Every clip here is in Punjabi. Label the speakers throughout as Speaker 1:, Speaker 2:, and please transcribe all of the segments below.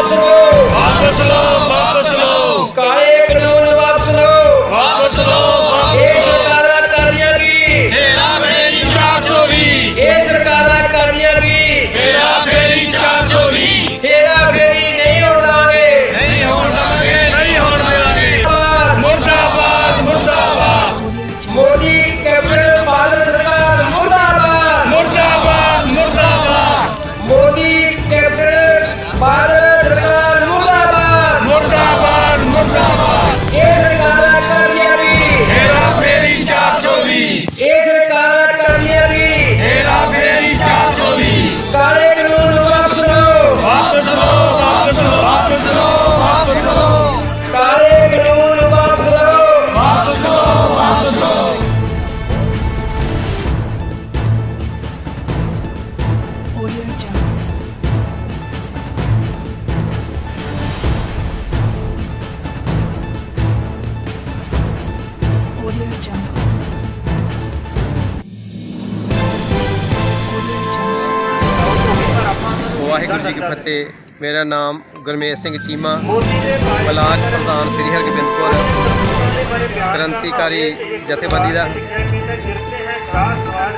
Speaker 1: ਵਾਪਸ
Speaker 2: ਵਾਹਿਗੁਰੂ ਜੀ ਕੀ ਫਤਿਹ। ਮੇਰਾ ਨਾਮ ਗੁਰਮੇਸ਼ ਸਿੰਘ ਚੀਮਾ। ਬਲਾਕ ਪ੍ਰਧਾਨ ਸ੍ਰੀ ਹਰਗੋਬਿੰਦਪੁਰ। ਕ੍ਰਾਂਤੀਕਾਰੀ ਜਥੇਬੰਦੀ ਦਾ।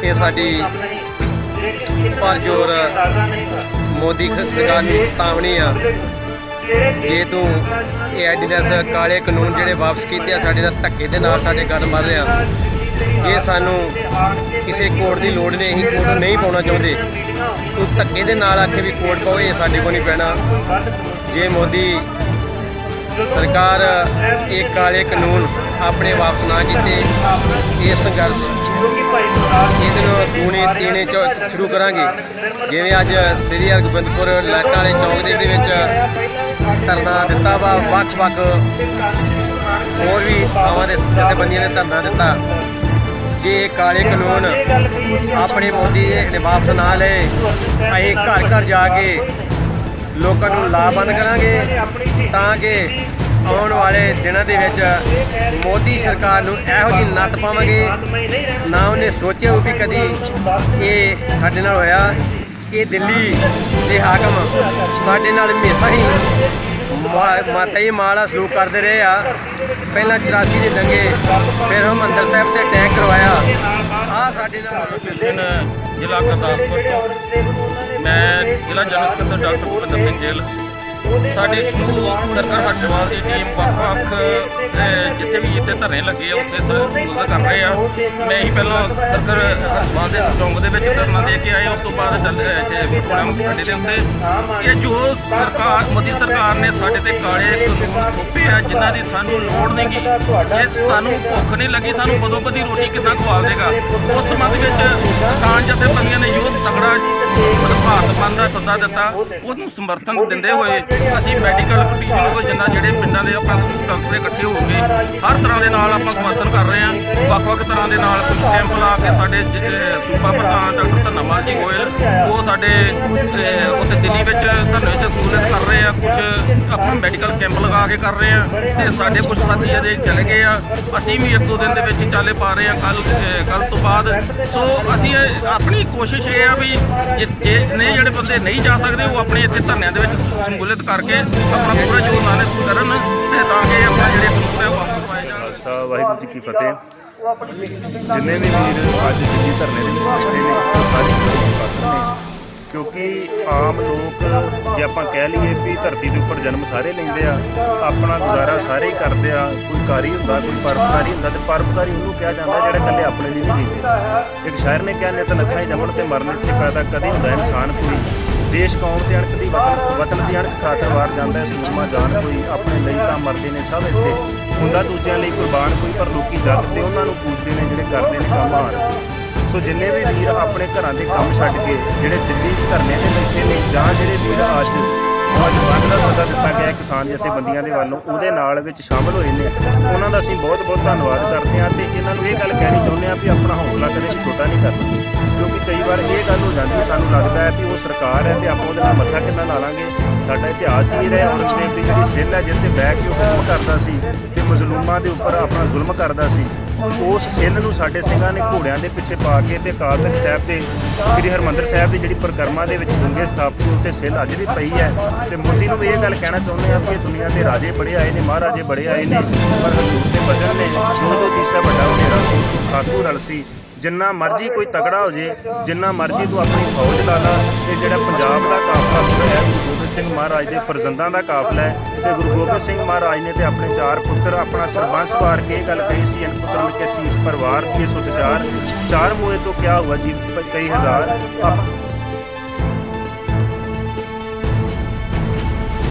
Speaker 2: ਇਹ ਸਾਡੀ ਪਰਜੋਰ ਮੋਦੀ ਸਰਕਾਰ ਦੀ ਤਾਵਣੀ ਆ। ਜੇ ਤੂੰ ਇਹ ਐਡੀਨੈਸ ਕਾਲੇ ਕਾਨੂੰਨ ਜਿਹੜੇ ਵਾਪਸ ਕੀਤੇ ਆ, ਸਾਡੇ ਨਾਲ ਧੱਕੇ ਦੇ ਨਾਲ ਸਾਡੇ ਗੱਲ ਮਾਰ ਰਿਹਾ ਜੇ ਸਾਨੂੰ ਕਿਸੇ ਕੋਰਟ ਦੀ ਲੋੜ ਨਹੀਂ, ਅਸੀਂ ਕੋਰਟ ਨਹੀਂ ਪਾਉਣਾ ਚਾਹੁੰਦੇ, ਤੂੰ ਧੱਕੇ ਦੇ ਨਾਲ ਆਖੇ ਵੀ ਕੋਰਟ ਪਾਓ, ਇਹ ਸਾਡੇ ਕੋਲ ਨਹੀਂ ਪੈਣਾ। ਜੇ ਮੋਦੀ ਸਰਕਾਰ ਇਹ ਕਾਲੇ ਕਾਨੂੰਨ ਆਪਣੇ ਵਾਪਸ ਨਾ ਕੀਤੇ, ਇਹ ਸੰਘਰਸ਼ ਇਹਦੇ ਨੂੰ ਦੂਣੇ ਤੀਣੇ ਚ ਸ਼ੁਰੂ ਕਰਾਂਗੇ। ਜਿਵੇਂ ਅੱਜ ਸ੍ਰੀ ਹਰਗੋਬਿੰਦਪੁਰ ਲਾਟਾਂ ਵਾਲੇ ਚੌਂਕ ਦੇ ਵਿੱਚ ਧਰਨਾ ਦਿੱਤਾ ਵਾ, ਵੱਖ-ਵੱਖ ਹੋਰ ਵੀ ਥਾਵਾਂ ਦੇ ਜਥੇਬੰਦੀਆਂ ਨੇ ਧਰਨਾ ਦਿੱਤਾ। ਜੇ ਇਹ ਕਾਲੇ ਕਾਨੂੰਨ ਆਪਣੇ ਮੋਦੀ ਨੇ ਵਾਪਸ ਨਾ ਲਏ, ਅਸੀਂ ਘਰ ਘਰ ਜਾ ਕੇ ਲੋਕਾਂ ਨੂੰ ਲਾਭਬੰਦ ਕਰਾਂਗੇ ਤਾਂ ਕਿ ਆਉਣ ਵਾਲੇ ਦਿਨਾਂ ਦੇ ਵਿੱਚ ਮੋਦੀ ਸਰਕਾਰ ਨੂੰ ਇਹੋ ਜਿਹੀ ਨੱਤ ਪਾਵਾਂਗੇ, ਨਾ ਉਹਨੇ ਸੋਚਿਆ ਹੋਊ ਵੀ ਕਦੀ ਇਹ ਸਾਡੇ ਨਾਲ ਹੋਇਆ। ਇਹ ਦਿੱਲੀ ਦੇ ਹਾਕਮ ਸਾਡੇ ਨਾਲ ਹਮੇਸ਼ਾ ਹੀ ਮਾ- ਮਾਤਾ ਜੀ ਮਾਲਾ ਸਲੂਕ ਕਰਦੇ ਰਹੇ ਆ। ਪਹਿਲਾਂ 84 ਦੇ ਦੰਗੇ, ਫਿਰ ਹਰਿਮੰਦਰ ਸਾਹਿਬ ਤੇ ਅਟੈਕ ਕਰਵਾਇਆ। ਆ ਸਾਡੇ ਨਾਲ
Speaker 3: ਐਸੋਸੀਏਸ਼ਨ ਜ਼ਿਲ੍ਹਾ ਗੁਰਦਾਸਪੁਰ ਤੋਂ। ਮੈਂ ਜ਼ਿਲ੍ਹਾ ਜਨਰਲ ਸਕੱਤਰ ਡਾਕਟਰ ਭੁਪਿੰਦਰ ਸਿੰਘ ਗਿੱਲ। ਸਾਡੀ ਸਮੂਹ ਸਰਕਾਰ ਹਰਜਵਾਲ ਦੀ ਟੀਮ ਵੱਖ-ਵੱਖ ਜਿੱਥੇ ਵੀ ਜਿੱਥੇ ਧਰਨੇ ਲੱਗੇ ਆ ਉੱਥੇ ਸਾਰੇ ਸਮੂਹ ਦਾ ਕਰ ਰਹੇ ਆ। ਮੈਂ ਹੀ ਪਹਿਲਾਂ ਸਰਕਾਰ ਹਰਜਵਾਲ ਦੇ ਚੌਂਕ ਦੇ ਵਿੱਚ ਧਰਨਾ ਦੇ ਕੇ ਆਏ ਉਸ ਤੋਂ ਬਾਅਦ ਡੱਲ- ਅਹ, ਇੱਥੇ ਮਠੋੜਾ ਅੱਡੇ ਦੇ ਉੱਤੇ। ਇਹ ਜੋ ਸਰਕਾਰ ਮੋਦੀ ਸਰਕਾਰ ਨੇ ਸਾਡੇ ਤੇ ਕਾਲੇ ਕਾਨੂੰਨ ਥੋਪੇ ਆ ਜਿਨ੍ਹਾਂ ਦੀ ਸਾਨੂੰ ਲੋੜ ਨਹੀਂਗੀ ਇਹ ਸਾਨੂੰ ਭੁੱਖ ਨਹੀਂ ਲੱਗੀ ਸਾਨੂੰ ਬਦੋ ਰੋਟੀ ਕਿੱਦਾਂ ਖਵਾ ਦੇਗਾ? ਉਸ ਸੰਬੰਧ ਵਿੱਚ ਕਿਸਾਨ ਜਥੇਬੰਦੀਆਂ ਨੇ ਜੋ ਤਕੜਾ ਮਤਲਬ ਭਾਰਤ ਬੰਦ ਦਾ ਸੱਦਾ ਦਿੱਤਾ, ਉਹਨੂੰ ਸਮਰਥਨ ਦਿੰਦੇ ਹੋਏ ਅਸੀਂ ਮੈਡੀਕਲ ਪ੍ਰੋਟੀਜ਼ਨ ਜਿੰਨਾ ਜਿਹੜੇ ਪਿੰਡਾਂ ਦੇ ਆਪਾਂ ਸਮੂਹ ਡਾਕਟਰ ਇਕੱਠੇ ਹੋ ਕੇ ਹਰ ਤਰ੍ਹਾਂ ਦੇ ਨਾਲ ਆਪਾਂ ਸਮਰਥਨ ਕਰ ਰਹੇ ਹਾਂ। ਵੱਖ-ਵੱਖ ਤਰ੍ਹਾਂ ਦੇ ਨਾਲ ਕੁਝ ਕੈਂਪ ਲਾ ਕੇ ਸਾਡੇ ਸੂਬਾ ਪ੍ਰਧਾਨ ਡਾਕਟਰ ਧੰਨਾਮਾਲ ਜੀ ਗੋਇਲ, ਉਹ ਸਾਡੇ ਉੱਥੇ ਦਿੱਲੀ ਵਿੱਚ ਧਰਨੇ ਵਿੱਚ ਸਹੂਲਤ ਕਰ ਰਹੇ ਆ। ਕੁਝ ਆਪਾਂ ਮੈਡੀਕਲ ਕੈਂਪ ਲਗਾ ਕੇ ਕਰ ਰਹੇ ਆ ਤੇ ਸਾਡੇ ਕੁਝ ਸਾਥੀ ਜਿਹੜੇ ਚਲੇ ਗਏ ਆ। ਅਸੀਂ ਵੀ ਇੱਕ ਦੋ ਦਿਨ ਦੇ ਵਿੱਚ ਚਾਲੇ ਪਾ ਰਹੇ ਆ ਕੱਲ ਕੱਲ ਤੋਂ ਬਾਅਦ। ਸੋ ਅਸੀਂ ਆਪਣੀ ਕੋਸ਼ਿਸ਼ ਇਹ ਆ ਵੀ ਜੇ ਜਿਹੜੇ ਬੰਦੇ ਨਹੀਂ ਜਾ ਸਕਦੇ, ਉਹ ਆਪਣੇ ਇੱਥੇ ਧਰਨਿਆਂ ਦੇ ਵਿੱਚ ਸ- ਕਰਕੇ ਆਪਣਾ ਪੂਰਾ ਜ਼ੋਰ ਲਾਣੇ ਕਰਨ ਤੇ ਤਾਂ ਕਿ ਆਪਣਾ ਜਿਹੜੇ ਕਾਨੂੰਨ ਹੈ ਵਾਪਸ ਪਾਏ ਜਾਣ।
Speaker 4: ਖਾਲਸਾ, ਵਾਹਿਗੁਰੂ ਜੀ ਕੀ ਫਤਿਹ। ਜਿੰਨੇ ਵੀ ਵੀਰ ਅੱਜ ਦਿੱਲੀ ਧਰਨੇ ਦੇ ਵਿੱਚ ਬੈਠੇ ਨੇ ਸਾਰੇ ਨੇ ਕਿਉਂਕਿ ਆਮ ਲੋਕ ਜੇ ਆਪਾਂ ਕਹਿ ਲਈਏ ਵੀ ਧਰਤੀ ਦੇ ਉੱਪਰ ਜਨਮ ਸਾਰੇ ਲੈਂਦੇ ਆ, ਆਪਣਾ ਗੁਜ਼ਾਰਾ ਸਾਰੇ ਹੀ ਕਰਦੇ ਆ, ਕੋਈ ਕਾਰੀ ਹੁੰਦਾ, ਕੋਈ ਪਰਪਕਾਰੀ ਹੁੰਦਾ ਤੇ ਪਰਪਕਾਰੀ ਉਹਨੂੰ ਕਿਹਾ ਜਾਂਦਾ ਜਿਹੜਾ ਇਕੱਲੇ ਆਪਣੇ ਲਈ ਨਹੀਂ ਜੀਂਦੇ ਇੱਕ ਸ਼ਾਇਰ ਨੇ ਕਿਹਾ ਤਾਂ ਲੱਖਾਂ ਹੀ ਜੰਮਣ ਤੇ ਮਰਨ ਇੱਥੇ ਪੈਦਾ ਕਦੇ ਹੁੰਦਾ ਇਨਸਾਨ ਕੋਈ। ਦੇਸ਼ ਕੌਮ ਤੇ ਅਣਖ ਦੀ ਵਤਨ ਵਤਨ ਦੀ ਅਣਖ ਖਾਤਰ ਵਾਰ ਜਾਂਦਾ ਸੂਰਮਾ ਜਾਨ ਕੋਈ ਆਪਣੇ ਲਈ ਤਾਂ ਮਰਦੇ ਨੇ ਸਭ ਇੱਥੇ। ਹੁੰਦਾ ਦੂਜਿਆਂ ਲਈ ਕੁਰਬਾਨ ਕੋਈ, ਪਰ ਲੋਕੀ ਜੱਗ ਤੇ ਉਹਨਾਂ ਨੂੰ ਪੂਜਦੇ ਨੇ ਜਿਹੜੇ ਕਰਦੇ ਨੇ ਕੰਮ ਹਾਰ। ਸੋ ਜਿੰਨੇ ਵੀ ਵੀਰ ਆਪਣੇ ਘਰਾਂ ਦੇ ਕੰਮ ਛੱਡ ਕੇ ਜਿਹੜੇ ਦਿੱਲੀ ਧਰਨੇ ਤੇ ਬੈਠੇ ਨੇ ਜਾਂ ਜਿਹੜੇ ਵੀਰ ਅੱਜ ਅੱਜ ਬੰਦ ਦਾ ਸੱਦਾ ਦਿੱਤਾ ਗਿਆ ਕਿਸਾਨ ਜਥੇਬੰਦੀਆਂ ਦੇ ਵੱਲੋਂ, ਉਹਦੇ ਨਾਲ ਵਿੱਚ ਸ਼ਾਮਲ ਹੋਏ ਨੇ, ਉਹਨਾਂ ਦਾ ਅਸੀਂ ਬਹੁਤ ਬਹੁਤ ਧੰਨਵਾਦ ਕਰਦੇ ਹਾਂ ਤੇ ਇਹਨਾਂ ਨੂੰ ਇਹ ਗੱਲ ਕਹਿਣੀ ਚਾਹੁੰਦੇ ਹਾਂ ਵੀ ਆਪਣਾ ਹੌਸਲਾ ਕਦੇ ਛੋਟਾ ਨਹੀਂ ਕਰਨਾ। ਪਰ ਇਹ ਗੱਲ ਹੋ ਜਾਂਦੀ ਹੈ, ਸਾਨੂੰ ਲੱਗਦਾ ਹੈ ਕਿ ਉਹ ਸਰਕਾਰ ਹੈ ਤੇ ਆਪਾਂ ਉਹਦੇ ਨਾਲ ਮੱਥਾ ਕਿੰਨਾ ਲਾ ਲਾਂਗੇ ਸਾਡਾ ਇਤਿਹਾਸ ਹੀ ਇਹ ਰਿਹਾ ਔਰੰਗਜ਼ੇਬ ਦੀ ਜਿਹੜੀ ਸਿੱਲ ਹੈ ਜਿਸ ਤੇ ਬਹਿ ਕੇ ਉਹ ਹੁਕਮ ਕਰਦਾ ਸੀ ਤੇ ਮਜ਼ਲੂਮਾਂ ਦੇ ਉੱਪਰ ਆਪਣਾ ਜ਼ੁਲਮ ਕਰਦਾ ਸੀ ਉਸ ਸਿੱਲ ਨੂੰ ਸਾਡੇ ਸਿੰਘਾਂ ਨੇ ਘੋੜਿਆਂ ਦੇ ਪਿੱਛੇ ਪਾ ਕੇ ਤੇ ਕਾਲਤਕ ਸਾਹਿਬ ਦੇ ਸ੍ਰੀ ਹਰਮੰਦਰ ਸਾਹਿਬ ਦੀ ਜਿਹੜੀ ਪਰਿਕਰਮਾ ਦੇ ਵਿੱਚ ਡੂੰਘੇ ਸਥਾਪਿਤ ਉੱਤੇ ਸਿੱਲ ਅੱਜ ਵੀ ਪਈ ਹੈ। ਤੇ ਮੋਦੀ ਨੂੰ ਵੀ ਇਹ ਗੱਲ ਕਹਿਣਾ ਚਾਹੁੰਦੇ ਆ ਕਿ ਦੁਨੀਆ ਦੇ ਰਾਜੇ ਬੜੇ ਆਏ ਨੇ ਮਹਾਰਾਜੇ ਬੜੇ ਆਏ ਨੇ ਪਰ ਹਜ਼ੂਰ 'ਤੇ ਬਚਨ ਨੇ ਜੋ ਜੋ ਤੀਸਰਾ ਵੱਡਾ ਉਡੇਰਾ ਸੋ ਸੋ ਖਾਤੂ ਰਲ ਸੀ ਜਿੰਨਾ ਮਰਜ਼ੀ ਕੋਈ ਤਗੜਾ ਹੋ ਜੇ, ਜਿੰਨਾ ਮਰਜ਼ੀ ਤੂੰ ਆਪਣੀ ਫੌਜ ਲਾ ਲਾ ਤੇ ਜਿਹੜਾ ਪੰਜਾਬ ਦਾ ਕਾਫਲਾ ਤੁਰਿਆ ਹੈ, ਗੁਰੂ ਗੋਬਿੰਦ ਸਿੰਘ ਮਹਾਰਾਜ ਦੇ ਫਰਜ਼ੰਦਾਂ ਦਾ ਕਾਫਲਾ ਹੈ, ਤੇ ਗੁਰੂ ਗੋਬਿੰਦ ਸਿੰਘ ਮਹਾਰਾਜ ਨੇ ਤੇ ਆਪਣੇ ਚਾਰ ਪੁੱਤਰ, ਆਪਣਾ ਸਰਬੰਸ ਵਾਰ ਕੇ ਇਹ ਗੱਲ ਕਹੀ ਸੀ ਅਨ ਪੁੱਤਰ ਕੇ ਸੀਸ ਪਰਿਵਾਰ ਕੀ ਸੁਤ ਚਾਰ ਚਾਰ ਮੋਏ ਤੋਂ ਕਿਆ ਹੁਆ ਜੀ ਕਈ ਹਜ਼ਾਰ